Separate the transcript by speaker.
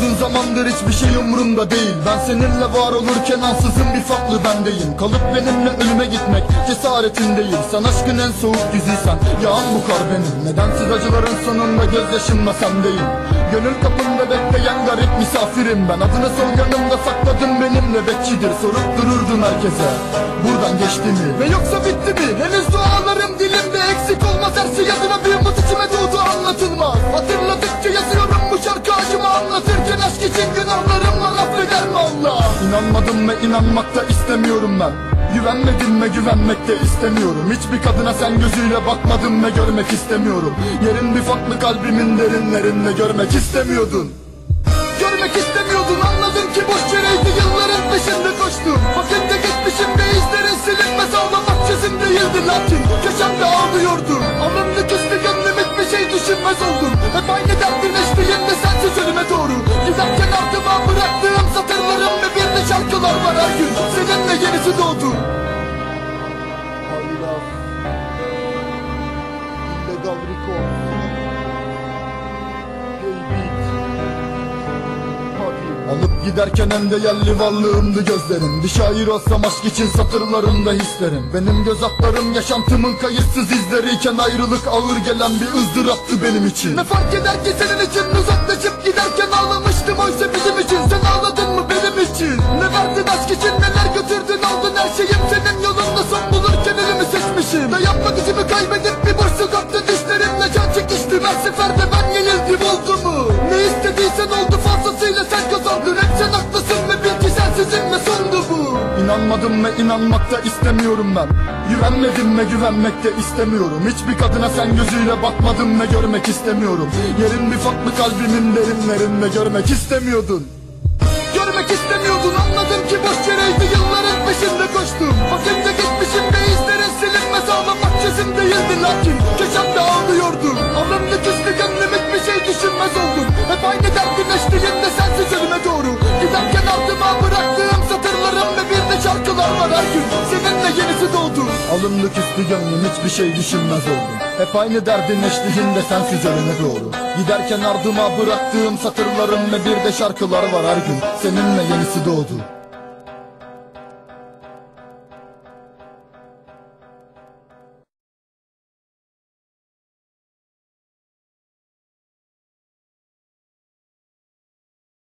Speaker 1: Uzun zamandır hiçbir şey umurumda değil. Ben seninle var olurken ansızın bir farklı bendeyim. Kalıp benimle ölüme gitmek cesaretindeyim. Sen aşkın en soğuk yüzüysen Yağan bu kar benim. Nedensiz acıların sonunda gözyaşımla sendeyim. Gönül kapımda bekleyen garip misafirim. Ben Adını sol yanımda sakladım benimle bekçidir Sorup dururdum herkese Buradan geçti mi? Ve yoksa bitti mi? Henüz dualarım dilimde eksik olmaz Her şey adına bir Aşk için günahlarımla affeder mi Allah? İnanmadım ve inanmak da istemiyorum ben. Güvenmedim ve güvenmek de istemiyorum. Hiçbir kadına sen gözüyle bakmadım ve görmek istemiyorum. Yerin bir farklı kalbimin derinlerinde görmek istemiyordun. Görmek istemiyordun anladım ki boş yereydi yılların peşinde koştum Bakınca geçmişim ve izlerin silinmez ağlamak çözüm değildi lakin. Köşemde ağlıyordum Alımlı küstü gönlüm hiçbir şey düşünmez oldum Hep aynı derdin Alıp giderken en değerli varlığımdı gözlerim. Bir şair olsam aşk için satırlarımda hislerim. Benim göz altlarım yaşantımın kayıtsız izleriyken Ayrılık ağır gelen bir ızdıraptı benim için. Ne fark eder ki senin için? Uzaklaşıp giderken ağlamıştım. Oysa bizim için Sen ağladın mı benim için? Ne verdin aşk için? Neler götürdün? Aldın her şeyim. Senin yolunda son bulurken elimi seçmişim. Dayanma gücümü kaybedip Her seferde ben yenildim oldu mu Ne istediysen oldu fazlasıyla sen kazandın. Hep sen haklısın ve bil ki sensizin ve sondu bu? İnanmadım ve inanmak da istemiyorum ben. Güvenmedim ve güvenmek de istemiyorum. Hiçbir kadına sen gözüyle bakmadım ve görmek istemiyorum. Yerin bir farklı kalbimin derinlerinde görmek istemiyordun. Görmek istemiyordun anladım ki boş yereydi yılların peşinde Küslü gönlüm hiçbir şey düşünmez oldum Hep aynı derdin eşliğinde sensiz ölüme doğru. Giderken ardıma bıraktığım satırlarım ve bir de şarkılar var her gün. Seninle yenisi doğdu